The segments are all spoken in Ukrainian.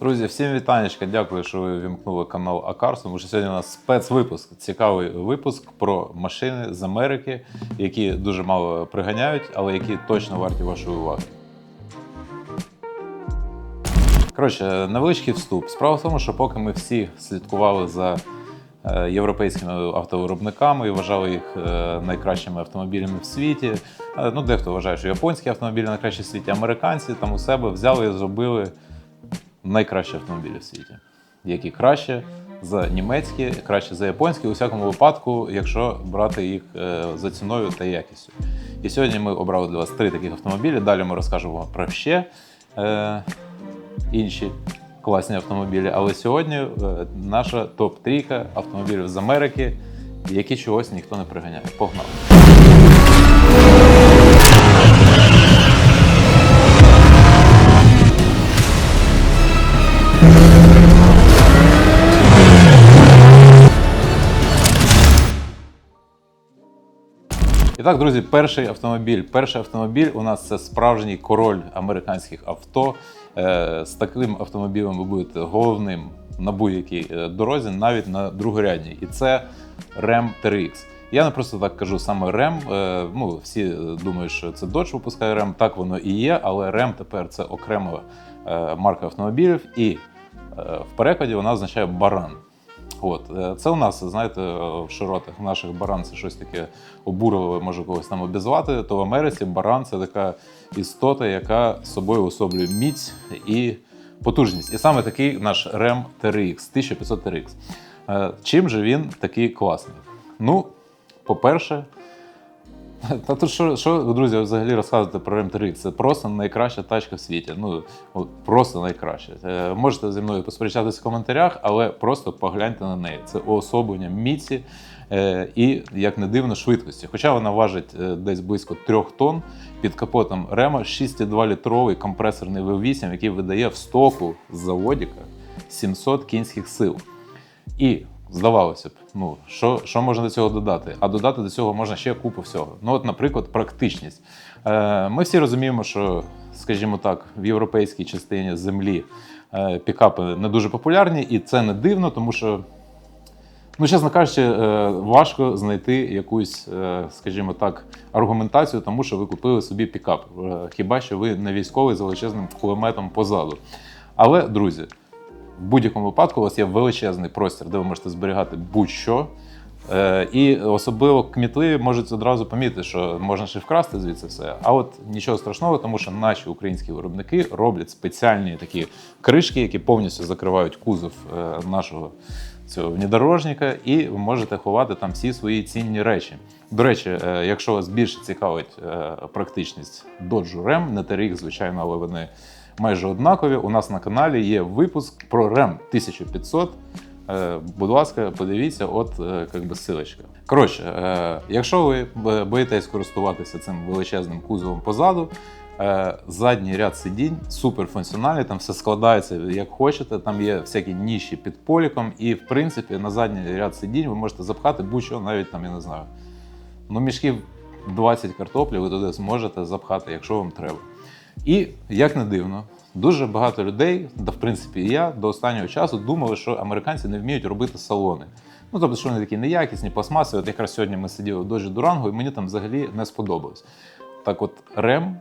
Друзі, всім вітанечка. Дякую, що ви вімкнули канал Акарс. Тому сьогодні у нас спецвипуск, цікавий випуск про машини з Америки, які дуже мало приганяють, але які точно варті вашої уваги. Коротше, невеличкий вступ. Справа в тому, що поки ми всі слідкували за е, європейськими автовиробниками і вважали їх е, найкращими автомобілями в світі. Е, Ну, дехто вважає, що японські автомобілі найкращі в світі, американці там у себе взяли і зробили найкращі автомобілі в світі, які краще за німецькі, краще за японські, у всякому випадку, якщо брати їх е, за ціною та якістю. І сьогодні ми обрали для вас три таких автомобілі. Далі ми розкажемо про ще е, інші класні автомобілі. Але сьогодні е, наша топ-трійка автомобілів з Америки, які чогось ніхто не приганяє. Погнали! Так, друзі, перший автомобіль. Перший автомобіль у нас це справжній король американських авто. Е, З таким автомобілем ви будете головним на будь-якій е, дорозі, навіть на другорядній. І це Ram 3X. Я не просто так кажу саме Ram. Е, Ну, всі думають, що це Dodge випускає Ram. Так воно і є, але Ram тепер це окрема марка автомобілів, і в перекладі вона означає баран. От е, це у нас, знаєте, в широтах наших баран це щось таке обурливе, може когось там обізвати. То в Америці баран це така істота, яка собою особлює міць і потужність. І саме такий наш Рем TRX, 1500 TRX. Е, Чим же він такий класний? Ну, по-перше, та тут що, що друзі, взагалі розказувати про Ram 3 Це просто найкраща тачка в світі. Ну, просто найкраща. Е, можете зі мною посперечатися в коментарях, але просто погляньте на неї. Це уособлення міці е, і, як не дивно, швидкості. Хоча вона важить е, десь близько 3 тонн, під капотом Рема 6,2 літровий компресорний V8, який видає в стоку з заводіка 700 кінських сил. І здавалося б, ну що, що можна до цього додати? А додати до цього можна ще купу всього. Ну, от, наприклад, практичність. Е, ми всі розуміємо, що, скажімо так, в європейській частині землі е, пікапи не дуже популярні, і це не дивно, тому що. Ну, чесно кажучи, е, важко знайти якусь, е, скажімо так, аргументацію, тому що ви купили собі пікап. Е, Хіба що ви не військовий з величезним кулеметом позаду. Але, друзі, в будь-якому випадку у вас є величезний простір, де ви можете зберігати будь-що. Е, І особливо кмітливі можуть одразу помітити, що можна ще вкрасти звідси все. А от нічого страшного, тому що наші українські виробники роблять спеціальні такі кришки, які повністю закривають кузов е, нашого цього внедорожника, і ви можете ховати там всі свої цінні речі. До речі, е, якщо вас більше цікавить е, практичність Dodge Ram, не TRX, звичайно, але вони майже однакові. У нас на каналі є випуск про Ram 1500. Е, Будь ласка, подивіться, от е, як би силочка. Коротше, е, якщо ви боїтесь користуватися цим величезним кузовом позаду, задній ряд сидінь суперфункціональний, там все складається як хочете. Там є всякі ніші під поліком, і в принципі на задній ряд сидінь ви можете запхати будь-що, навіть там, я не знаю, ну мішків 20 картоплі ви туди зможете запхати, якщо вам треба. І як не дивно, дуже багато людей, да в принципі і я до останнього часу думали, що американці не вміють робити салони. Ну тобто, що вони такі неякісні, пластмасові. От якраз сьогодні ми сиділи в дожі Дуранго, і мені там взагалі не сподобалось. Так от Рем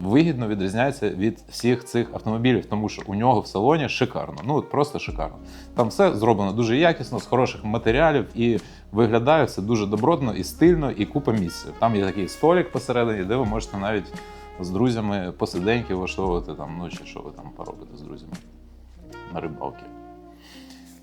вигідно відрізняється від всіх цих автомобілів, тому що у нього в салоні шикарно. Ну от просто шикарно. Там все зроблено дуже якісно, з хороших матеріалів, і виглядає все дуже добротно і стильно, і купа місця. Там є такий столик посередині, де ви можете навіть з друзями посиденьки влаштовувати там, чи що ви там поробите з друзями на рибалки.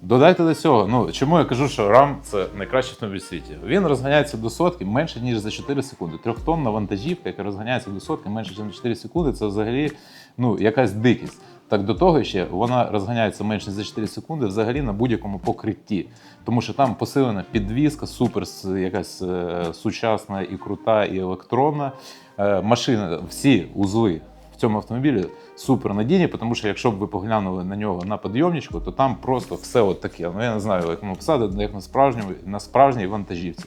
Додайте до цього, ну чому я кажу, що RAM це найкращий автомобіль в світі. Він розганяється до сотки менше ніж за 4 секунди. Трьохтонна вантажівка, яка розганяється до сотки менше ніж за 4 секунди, це взагалі ну, якась дикість. Так до того ще вона розганяється менше за 4 секунди взагалі на будь-якому покритті. Тому що там посилена підвізка, супер якась е, сучасна і крута, і електронна. Е, машина, всі узли в цьому автомобілі супер надійні, тому що якщо б ви поглянули на нього на підйомничку, то там просто все от таке. Ну я не знаю, як писати, як на справжньому на справжній вантажівці.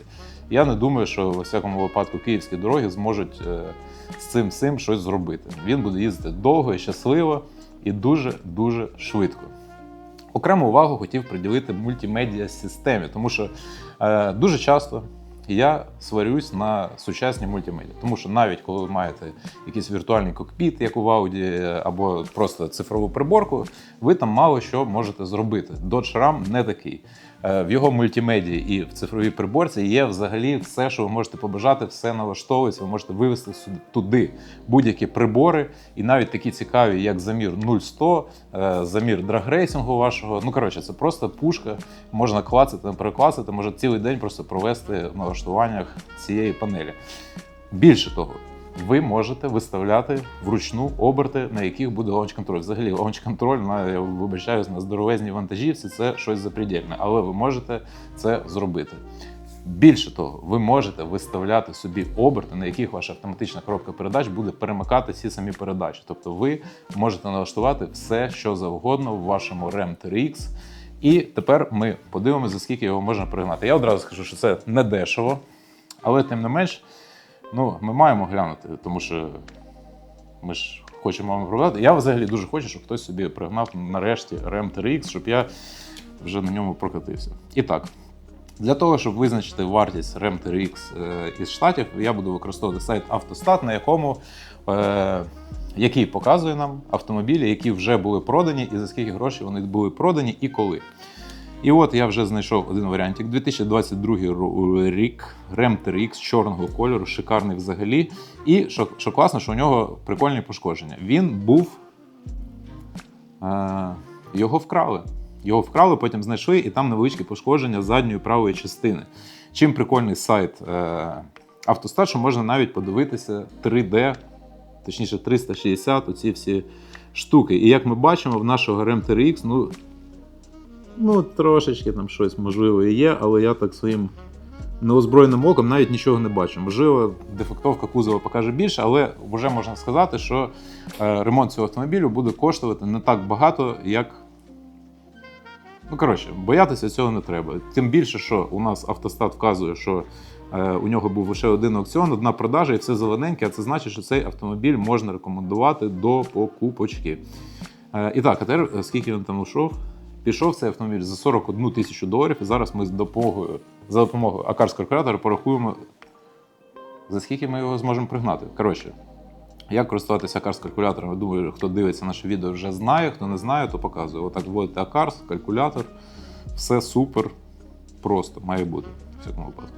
Я не думаю, що в всякому випадку київські дороги зможуть е, з цим всім щось зробити. Він буде їздити довго і щасливо. І дуже-дуже швидко. Окрему увагу хотів приділити мультимедіа системі, тому що е, дуже часто я сварюсь на сучасні мультимедіа. Тому що навіть коли ви маєте якийсь віртуальний кокпіт, як у Audi, е, або просто цифрову приборку, ви там мало що можете зробити. Dodge Ram не такий. Е, В його мультимедії і в цифровій приборці є взагалі все, що ви можете побажати, все налаштовується. Ви можете вивести сюди туди будь-які прибори, і навіть такі цікаві, як замір 0100, е, замір драгрейсингу вашого. Ну коротше, це просто пушка. Можна клацати, переклацати, може цілий день просто провести в налаштуваннях цієї панелі. Більше того, ви можете виставляти вручну оберти, на яких буде лаунч-контроль. Взагалі, лаунч-контроль на я вибачаюсь на здоровезній вантажівці це щось запредельне, але ви можете це зробити. Більше того, ви можете виставляти собі оберти, на яких ваша автоматична коробка передач буде перемикати всі самі передачі. Тобто ви можете налаштувати все, що завгодно в вашому RAM TRX. І тепер ми подивимося, за скільки його можна пригнати. Я одразу скажу, що це не дешево, але тим не менш, ну, ми маємо глянути, тому що ми ж хочемо вам продати. Я взагалі дуже хочу, щоб хтось собі пригнав нарешті RAM TRX, щоб я вже на ньому прокатився. І так, для того, щоб визначити вартість RAM TRX е, із штатів, я буду використовувати сайт Автостат, на якому е, який показує нам автомобілі, які вже були продані, і за скільки грошей вони були продані і коли. І от я вже знайшов один варіантик. 2022 ру- рік Ram TRX чорного кольору, шикарний взагалі. І що, що класно, що у нього прикольні пошкодження. Він був. Е, його вкрали. Його вкрали, потім знайшли, і там невеличкі пошкодження задньої правої частини. Чим прикольний сайт е, Автостат, що можна навіть подивитися 3D, точніше 360, оці всі штуки. І як ми бачимо, в нашого RAM TRX, ну, ну трошечки там щось можливо і є, але я так своїм неозброєним оком навіть нічого не бачу. Можливо, дефектовка кузова покаже більше, але вже можна сказати, що е, ремонт цього автомобілю буде коштувати не так багато, як. Ну, коротше, боятися цього не треба. Тим більше, що у нас автостат вказує, що е, у нього був лише один аукціон, одна продажа і все зелененьке, а це значить, що цей автомобіль можна рекомендувати до покупочки. Е, і так, а тепер е, скільки він там йшов? Пішов цей автомобіль за 41 тисячу доларів, і зараз ми з допомогою, за допомогою Акарс калькулятора порахуємо, за скільки ми його зможемо пригнати. Коротше, як користуватися Акарс калькулятором? Я думаю, хто дивиться наше відео, вже знає. Хто не знає, то показую. Отак вводите Акарс, калькулятор. Все супер просто має бути в всякому випадку.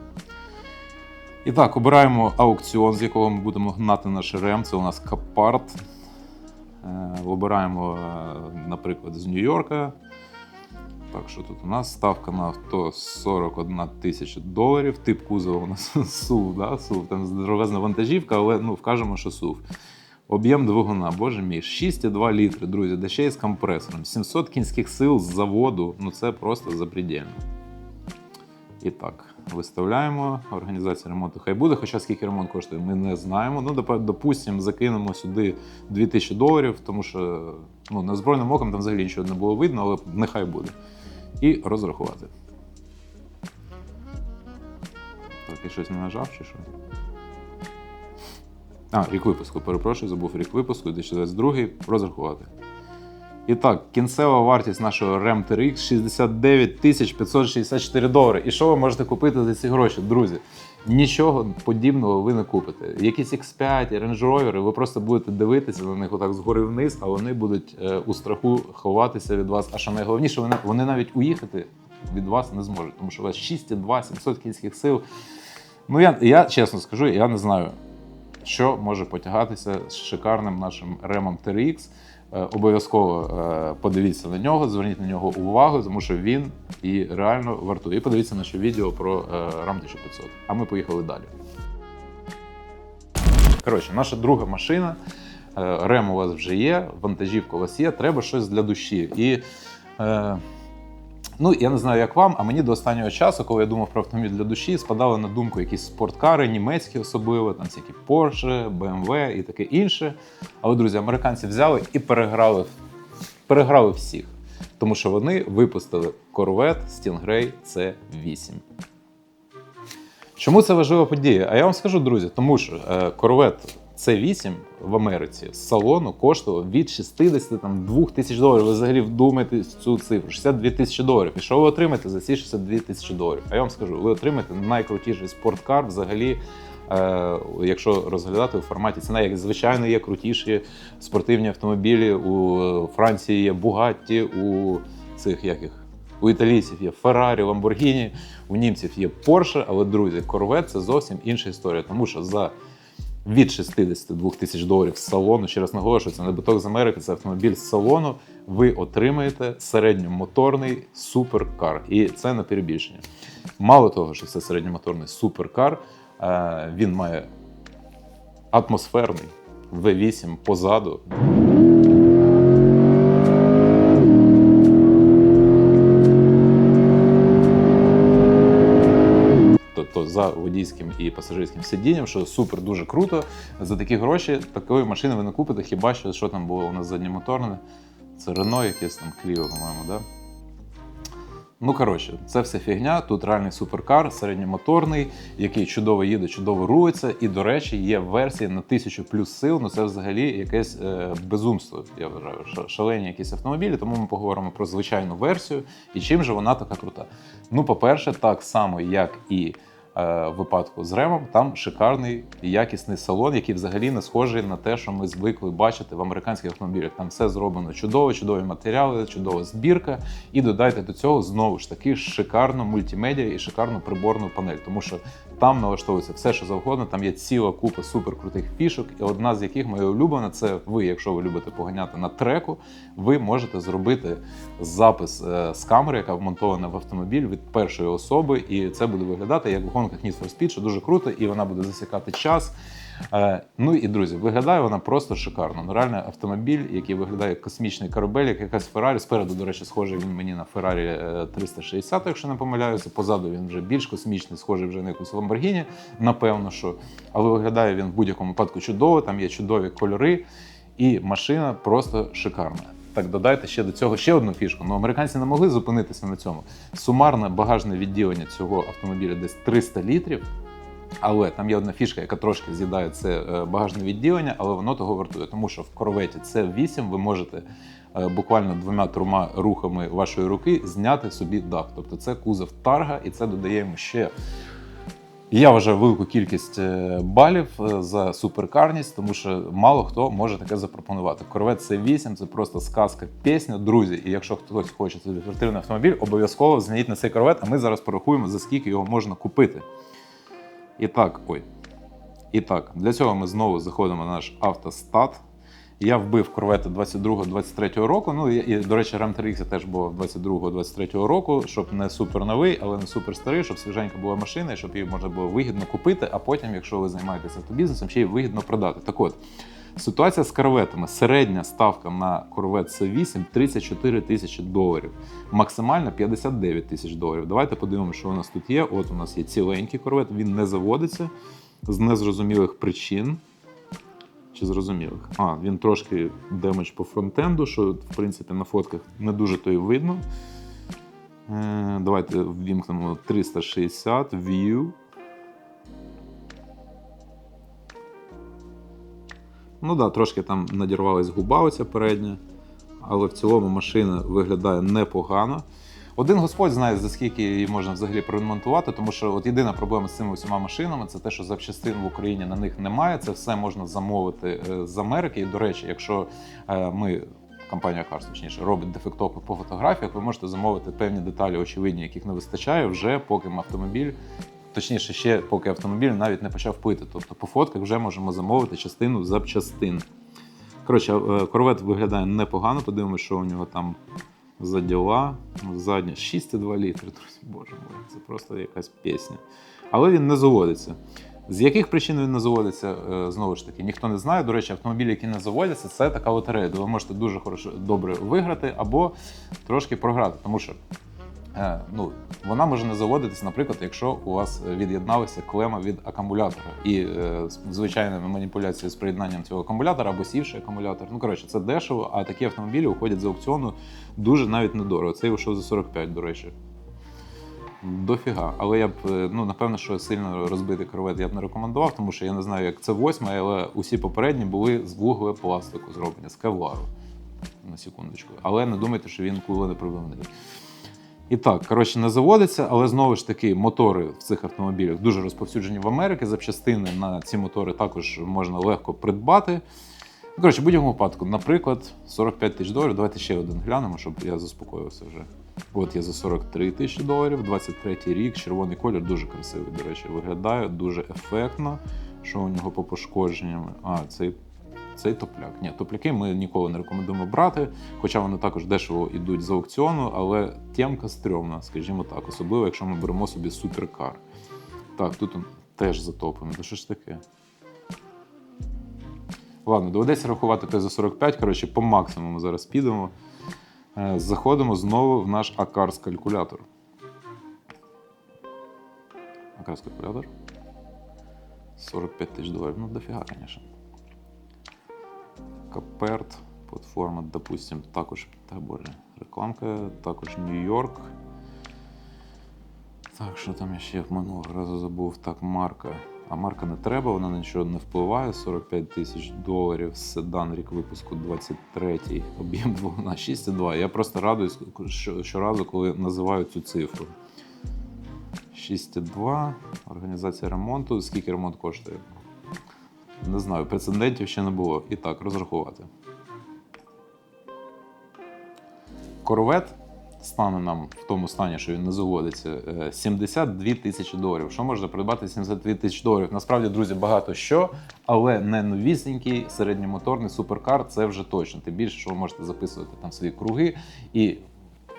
І так, обираємо аукціон, з якого ми будемо гнати наш РЕМ. Це у нас Капарт. Е, Обираємо, е, наприклад, з Нью-Йорка. Так, що тут у нас ставка на авто 41 тисяча доларів. Тип кузова у нас СУВ, да? СУВ, Там здоровезна вантажівка, але ну, вкажемо, що СУВ. Об'єм двигуна, боже мій, 6,2 літри, друзі, де ще й з компресором. 700 кінських сил з заводу. Ну це просто запредельно. І так, виставляємо. Організація ремонту хай буде, хоча скільки ремонт коштує, ми не знаємо. Ну, допустимо, закинемо сюди 2000 доларів, тому що ну, незбройним оком там взагалі нічого не було видно, але нехай буде. І розрахувати. Так, я щось не нажав чи що? А, рік випуску, перепрошую, забув рік випуску, 2022, розрахувати. І так, кінцева вартість нашого RAM TRX 69 тисяч 564 долари. І що ви можете купити за ці гроші, друзі? Нічого подібного ви не купите. Якісь X5, Range Rover, ви просто будете дивитися на них отак згори вниз, а вони будуть е, у страху ховатися від вас. А що найголовніше, вони, вони навіть уїхати від вас не зможуть, тому що у вас 6,2 700 кінських сил. Ну я, я чесно скажу, я не знаю, що може потягатися з шикарним нашим ремом TRX. Е, Обов'язково е, подивіться на нього, зверніть на нього увагу, тому що він і реально вартує. І подивіться наше відео про е, RAM 1500. А ми поїхали далі. Коротше, наша друга машина. Рем у вас вже є, вантажівка у вас є, треба щось для душі. І е, Ну, я не знаю, як вам, а мені до останнього часу, коли я думав про автомобіль для душі, спадали на думку якісь спорткари, німецькі особливо, там всякі Porsche, BMW і таке інше. Але, друзі, американці взяли і переграли, переграли всіх. Тому що вони випустили Corvette Stingray C8. Чому це важлива подія? А я вам скажу, друзі, тому що е, Corvette Це 8 в Америці з салону коштував від 62 тисяч доларів. Ви взагалі вдумайтесь цю цифру. 62 тисячі доларів. І що ви отримаєте за ці 62 тисячі доларів? А я вам скажу, ви отримаєте найкрутіший спорткар взагалі. Е, якщо розглядати у форматі ціна, як звичайно є крутіші спортивні автомобілі. У Франції є Бугатті, у цих яких у італійців є Феррарі, Ламборгіні, у німців є Порше, але друзі, Корвет це зовсім інша історія, тому що за від 62 тисяч доларів з салону, ще раз наголошую, це не биток з Америки, це автомобіль з салону. Ви отримаєте середньомоторний суперкар. І це не перебільшення. Мало того, що це середньомоторний суперкар, е, він має атмосферний V8 позаду. Тобто за водійським і пасажирським сидінням, що супер дуже круто. За такі гроші такої машини ви не купите, хіба що що там було у нас задньомоторне. Це Рено, якесь там Кліо, по-моєму, да? Ну, коротше, це все фігня. Тут реальний суперкар, середньомоторний, який чудово їде, чудово рулиться. І, до речі, є версії на тисячу плюс сил. Ну це взагалі якесь е, безумство. Я вважаю, Ша- шалені якісь автомобілі. Тому ми поговоримо про звичайну версію і чим же вона така крута. Ну, по-перше, так само, як і випадку з Ремом, там шикарний і якісний салон, який взагалі не схожий на те, що ми звикли бачити в американських автомобілях. Там все зроблено чудово, чудові матеріали, чудова збірка. І додайте до цього знову ж таки шикарну мультимедіа і шикарну приборну панель, тому що там налаштовується все, що завгодно. Там є ціла купа суперкрутих фішок, і одна з яких моя улюблена, це ви, якщо ви любите поганяти на треку, ви можете зробити запис е, з камери, яка вмонтована в автомобіль від першої особи, і це буде виглядати як в гонках Need for Speed, що дуже круто, і вона буде засікати час. Е, Ну і друзі, виглядає вона просто шикарно. Ну, реально автомобіль, який виглядає як космічний корабель, як якась Феррарі. Спереду, до речі, схожий він мені на Феррарі е, 360, якщо не помиляюся. Позаду він вже більш космічний, схожий вже на якусь Lamborghini, напевно, що. Але виглядає він в будь-якому випадку чудово, там є чудові кольори, і машина просто шикарна. Так, додайте ще до цього ще одну фішку. Ну, американці не могли зупинитися на цьому. Сумарне багажне відділення цього автомобіля десь 300 літрів. Але там є одна фішка, яка трошки з'їдає це е, багажне відділення, але воно того вартує, тому що в корветі c 8 ви можете е, буквально двома-трьома рухами вашої руки зняти собі дах. Тобто це кузов тарга, і це додає йому ще. Я вважаю велику кількість е, балів е, за суперкарність, тому що мало хто може таке запропонувати. Корвет C8 це просто сказка, пісня, друзі. І якщо хтось хоче собі спортивний автомобіль, обов'язково змініть на цей корвет, а ми зараз порахуємо, за скільки його можна купити. І так, ой. І так, для цього ми знову заходимо на наш автостат. Я вбив корвети 22-23 року. Ну і, до речі, Ram 3X теж було 22-23 року, щоб не супер новий, але не супер старий, щоб свіженька була машина, і щоб її можна було вигідно купити, а потім, якщо ви займаєтеся автобізнесом, ще й вигідно продати. Так от, ситуація з корветами. Середня ставка на корвет C8 34 тисячі доларів, максимальна 59 тисяч доларів. Давайте подивимося, що у нас тут є. От у нас є ціленький корвет, він не заводиться з незрозумілих причин. Чи зрозумілих? А, він трошки демедж по фронтенду, що в принципі на фотках не дуже то й видно. Е, давайте ввімкнемо 360 View. Ну да, трошки там надірвалась губа оця передня, але в цілому машина виглядає непогано. Один господь знає, за скільки її можна взагалі проремонтувати, тому що от єдина проблема з цими усіма машинами це те, що запчастин в Україні на них немає. Це все можна замовити е, з Америки. І, до речі, якщо е, ми. Компанія Cars, точніше, робить дефектопи по фотографіях, ви можете замовити певні деталі, очевидні, яких не вистачає, вже поки автомобіль, точніше, ще поки автомобіль навіть не почав пити. Тобто по фотках вже можемо замовити частину запчастин. Коротше, корвет виглядає непогано, подивимося, що у нього там за діла. Задня 6,2 літри. Друзі, боже мой, це просто якась пісня. Але він не заводиться. З яких причин він не заводиться, е, знову ж таки, ніхто не знає. До речі, автомобілі, які не заводяться, це така лотерея, де ви можете дуже хорошо, добре виграти або трошки програти. Тому що ну, вона може не заводитись, наприклад, якщо у вас від'єдналася клема від акумулятора. І е, звичайними маніпуляціями з приєднанням цього акумулятора або сівший акумулятор. Ну, коротше, це дешево, а такі автомобілі уходять з аукціону дуже навіть недорого. Цей вийшов за 45, до речі. Дофіга. Але я б, е, ну, напевно, що сильно розбитий корвет я б не рекомендував, тому що я не знаю, як це восьма, але усі попередні були з вуглепластику зроблені, з кевлару. На секундочку. Але не думайте, що він куленепробивний. І так, коротше, не заводиться, але знову ж таки, мотори в цих автомобілях дуже розповсюджені в Америці. Запчастини на ці мотори також можна легко придбати. Ну, Коротше, в будь-якому випадку, наприклад, 45 тисяч доларів. Давайте ще один глянемо, щоб я заспокоївся вже. От є за 43 тисячі доларів, 23 рік, червоний колір, дуже красивий, до речі, виглядає дуже ефектно. Що у нього по пошкодженням? А, цей, цей топляк. Ні, топляки ми ніколи не рекомендуємо брати, хоча вони також дешево йдуть з аукціону, але тємка стрьомна, скажімо так, особливо, якщо ми беремо собі суперкар. Так, тут теж затоплений. То що ж таке? Ладно, доведеться рахувати те за 45. Коротше, по максимуму зараз підемо. Е, Заходимо знову в наш Акарс калькулятор. Акарс калькулятор. 45 тисяч доларів. Ну, дофіга, звісно. Каперт, платформа, допустим, також, та боже, рекламка, також Нью-Йорк. Так, що там я ще минулого разу забув? Так, марка. А марка не треба, вона на нічого не впливає. 45 тисяч доларів, седан, рік випуску 23-й, об'єм двигуна 6,2. Я просто радуюсь щоразу, коли називають цю цифру. 6,2, організація ремонту. Скільки ремонт коштує? Не знаю, прецедентів ще не було. І так, розрахувати. Корвет стане нам в тому стані, що він не заводиться, е, 72 тисячі доларів. Що можна придбати 72 тисячі доларів? Насправді, друзі, багато що, але не новісінький середньомоторний суперкар це вже точно. Тим більше, що ви можете записувати там свої круги і.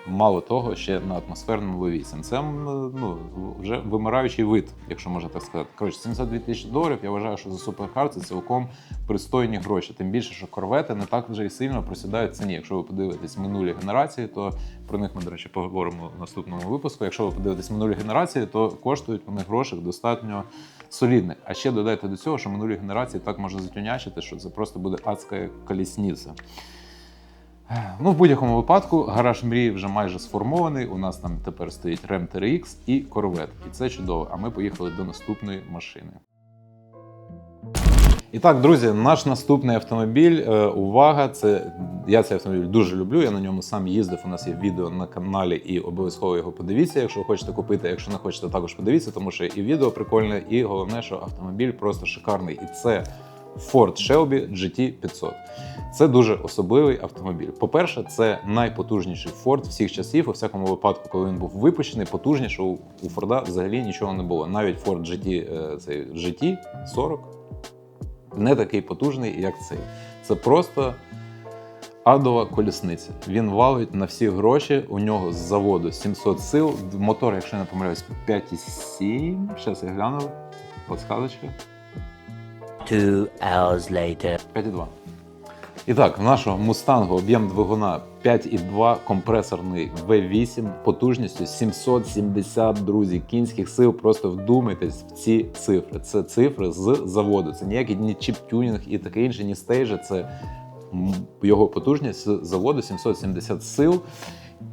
Мало того, ще на атмосферному V8. Це ну, вже вимираючий вид, якщо можна так сказати. Коротше, 72 тисячі доларів. Я вважаю, що за суперкар це цілком пристойні гроші. Тим більше, що корвети не так вже і сильно просідають ціні. Якщо ви подивитесь минулі генерації, то про них ми, до речі, поговоримо в наступному випуску. Якщо ви подивитесь минулі генерації, то коштують вони грошей достатньо солідних. А ще додайте до цього, що минулі генерації так можна затюнячити, що це просто буде адська колісниця. Ну, в будь-якому випадку, гараж мрії вже майже сформований. У нас там тепер стоїть Ram TRX і Corvette. І це чудово. А ми поїхали до наступної машини. І так, друзі, наш наступний автомобіль. е, увага! Це я цей автомобіль дуже люблю. Я на ньому сам їздив. У нас є відео на каналі, і обов'язково його подивіться. Якщо хочете купити, якщо не хочете, також подивіться, тому що і відео прикольне, і головне, що автомобіль просто шикарний. І це Ford Shelby GT 500. Це дуже особливий автомобіль. По-перше, це найпотужніший Ford всіх часів. У всякому випадку, коли він був випущений, потужніше у у Форда взагалі нічого не було. Навіть Ford GT, е, цей GT 40 не такий потужний, як цей. Це просто адова колісниця. Він валить на всі гроші. У нього з заводу 700 сил. Мотор, якщо я не помиляюсь, 5,7. Зараз я гляну. Подсказочка. Two hours later. 5,2. І так, в нашого мустангу об'єм двигуна 5,2 компресорний V8 потужністю 770 друзі кінських сил. Просто вдумайтесь в ці цифри. Це цифри з заводу. Це ніякий ні чіп-тюнінг і таке інше, ні стейджа. Це його потужність з заводу 770 сил.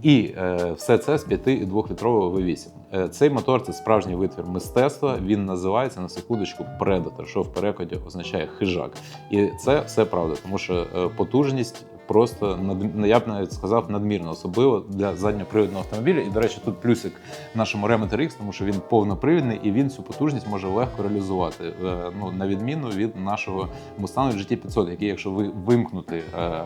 І е, все це з 5,2-літрового V8. Е, цей мотор це справжній витвір мистецтва. Він називається на секундочку Predator, що в перекладі означає хижак. І це все правда, тому що е, потужність просто над, я б навіть сказав надмірно, особливо для задньопривідного автомобіля. І, до речі, тут плюсик нашому Ram X, тому що він повнопривідний і він цю потужність може легко реалізувати. Е, ну, на відміну від нашого Mustang GT500, який, якщо ви вимкнути е,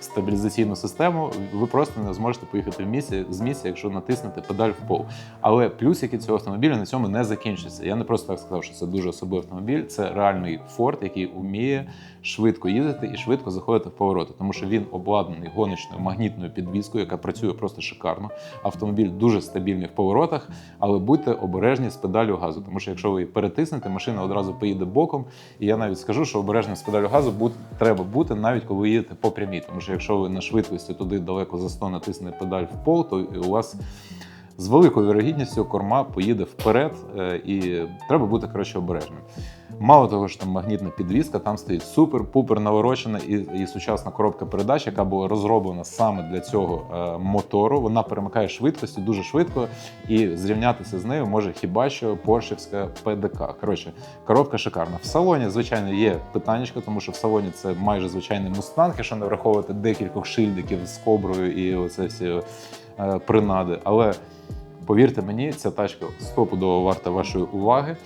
стабілізаційну систему, ви просто не зможете поїхати в місці з місця, якщо натиснете педаль в пол. Але плюсики цього автомобіля на цьому не закінчаться. Я не просто так сказав, що це дуже особливий автомобіль. Це реальний Ford, який вміє швидко їздити і швидко заходити в повороти, тому що він обладнаний гоночною магнітною підвіскою, яка працює просто шикарно. Автомобіль дуже стабільний в поворотах, але будьте обережні з педалю газу, тому що якщо ви її перетиснете, машина одразу поїде боком. І я навіть скажу, що обережним з педалю газу будь, треба бути навіть коли ви їдете по прямій, тому що якщо ви на швидкості туди далеко за 100 натиснете педаль в пол, то у вас з великою вірогідністю корма поїде вперед, е, і треба бути коротше обережним. Мало того, що там магнітна підвізка, там стоїть супер-пупер наворочена і, і сучасна коробка передач, яка була розроблена саме для цього е, мотору. Вона перемикає швидкості дуже швидко, і зрівнятися з нею може хіба що поршівська ПДК. Коротше, коробка шикарна. В салоні, звичайно, є питаннячко, тому що в салоні це майже звичайний мустанг, якщо не враховувати декількох шильдиків з коброю і оце всі е, принади. Але повірте мені, ця тачка стопудово варта вашої уваги.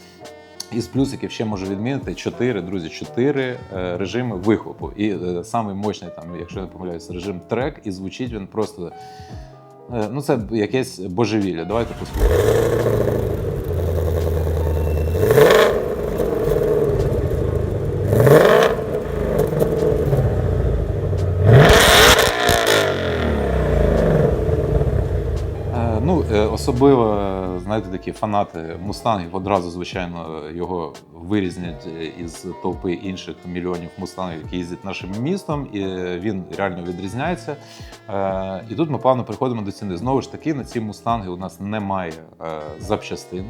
Із плюсиків ще можу відмінити 4, друзі, 4 е, режими вихлопу. І е, самий мощний, там, якщо я не помиляюсь, режим трек, і звучить він просто. е, ну, це якесь божевілля. Давайте послухаємо. Е, Ну, е, знаєте, такі фанати мустангів одразу, звичайно, його вирізнять із толпи інших мільйонів мустангів, які їздять нашим містом, і він реально відрізняється. Е, І тут ми плавно приходимо до ціни. Знову ж таки, на ці мустанги у нас немає е, запчастин.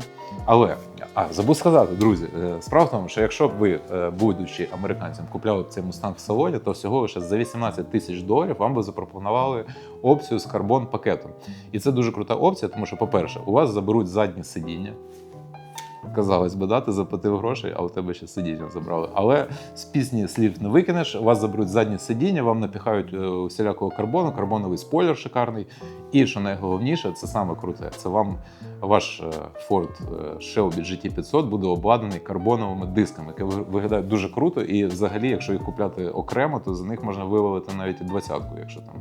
Але а забув сказати, друзі, е, справа в тому, що якщо б ви, будучи американцем, купляли б цей мустанг в салоні, то всього лише за 18 тисяч доларів вам би запропонували опцію з карбон пакетом. І це дуже крута опція, тому що, по-перше, у вас заберуть заднє сидіння. Казалось би, да, ти заплатив грошей, а у тебе ще сидіння забрали. Але з пісні слів не викинеш, у вас заберуть заднє сидіння, вам напіхають е, усілякого карбону, карбоновий спойлер шикарний. І що найголовніше, це саме круте. Це вам ваш е, Ford е, Shelby GT500 буде обладнаний карбоновими дисками, які виглядають дуже круто. І взагалі, якщо їх купляти окремо, то за них можна вивалити навіть двадцятку, якщо там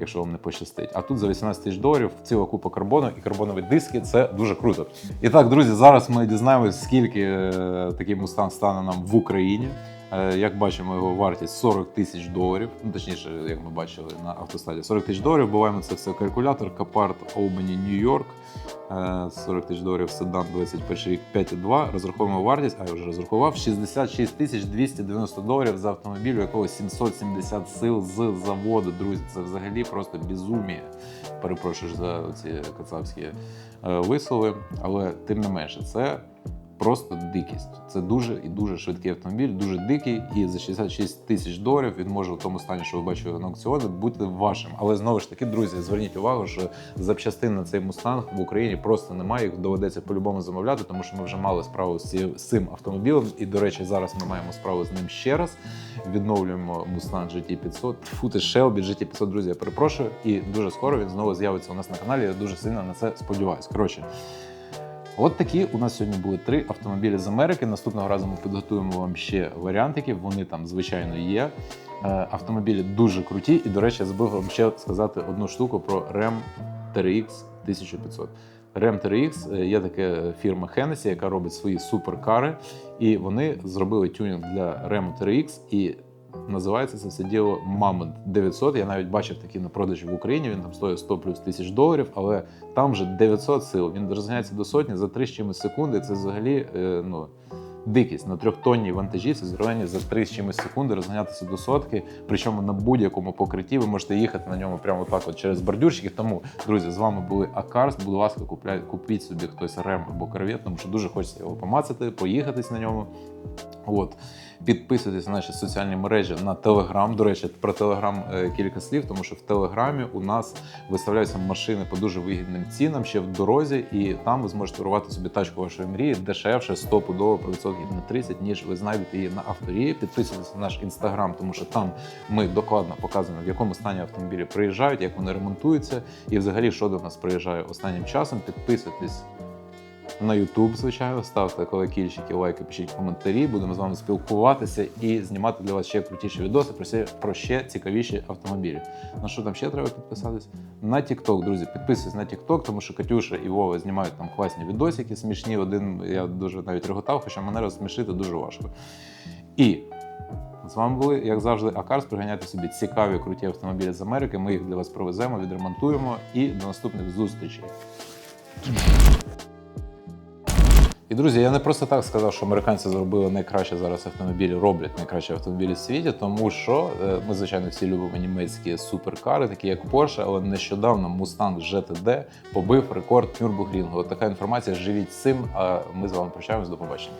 якщо вам не пощастить. А тут за 18 тисяч доларів ціла купа карбону і карбонові диски це дуже круто. І так, друзі, зараз ми дізнаємось, скільки е, такий мустанг стане нам в Україні. Е, Як бачимо, його вартість 40 тисяч доларів. Ну, точніше, як ми бачили на автостаді, 40 тисяч доларів. Буваємо це все калькулятор. Капарт Albany, Нью-Йорк. Е, 40 тисяч доларів седан 21 рік 5,2. Розраховуємо вартість, а я вже розрахував. 66 тисяч 290 доларів за автомобіль, у якого 770 сил з заводу. Друзі, це взагалі просто безумія. Перепрошую за ці кацапські е, вислови, але тим не менше, це просто дикість. Це дуже і дуже швидкий автомобіль, дуже дикий, і за 66 тисяч доларів він може в тому стані, що ви бачили на аукціоні, бути вашим. Але знову ж таки, друзі, зверніть увагу, що запчастин на цей мустанг в Україні просто немає. Їх доведеться по-любому замовляти, тому що ми вже мали справу з цим автомобілем. І, до речі, зараз ми маємо справу з ним ще раз. Відновлюємо Mustang GT500. Фу, ти Shelby GT500, друзі, я перепрошую. І дуже скоро він знову з'явиться у нас на каналі. Я дуже сильно на це сподіваюся. Коротше. От такі у нас сьогодні були три автомобілі з Америки. Наступного разу ми підготуємо вам ще варіантики. Вони там, звичайно, є. Е, Автомобілі дуже круті. І, до речі, я забув вам ще сказати одну штуку про Ram TRX 1500. Ram TRX е, є така фірма Hennessy, яка робить свої суперкари, і вони зробили тюнінг для Ram TRX, і називається це все діло Mammoth 900. Я навіть бачив такі на продажі в Україні. Він там стоїть 100 плюс тисяч доларів, але там вже 900 сил. Він розганяється до сотні за 3 з чимось секунди. Це взагалі е, ну, дикість на трьохтонній вантажівці зробленні за 3 з чимось секунди розганятися до сотки. Причому на будь-якому покритті ви можете їхати на ньому прямо так, от через бордюрчики. Тому, друзі, з вами були Акарс. Будь ласка, купляй, купіть собі хтось рем або корвет, тому що дуже хочеться його помацати, поїхатись на ньому. От. Підписуйтесь на наші соціальні мережі на Телеграм. До речі, про Телеграм кілька слів, тому що в Телеграмі у нас виставляються машини по дуже вигідним цінам ще в дорозі, і там ви зможете урвати собі тачку вашої мрії дешевше, стопудово про відсотків на 30, ніж ви знайдете її на авторії. Підписуйтесь на наш інстаграм, тому що там ми докладно показуємо, в якому стані автомобілі приїжджають, як вони ремонтуються, і взагалі що до нас приїжджає останнім часом. Підписуйтесь на YouTube, звичайно, ставте колокільчики, лайки, пишіть коментарі. Будемо з вами спілкуватися і знімати для вас ще крутіші відоси про ще, про ще цікавіші автомобілі. На що там ще треба підписатись? На TikTok, друзі, підписуйтесь на TikTok, тому що Катюша і Вова знімають там класні відосики, смішні. Один я дуже навіть реготав, хоча мене розсмішити дуже важко. І з вами були, як завжди, Акарс. Приганяйте собі цікаві круті автомобілі з Америки. Ми їх для вас провеземо, відремонтуємо і до наступних зустрічей. І друзі, я не просто так сказав, що американці зробили найкраще зараз автомобілі, роблять найкращі автомобілі в світі, тому що е, ми, звичайно, всі любимо німецькі суперкари, такі як Porsche, але нещодавно Mustang GTD побив рекорд Нюрбургрінгу. Така інформація. Живіть цим. А ми з вами прощаємось. До побачення.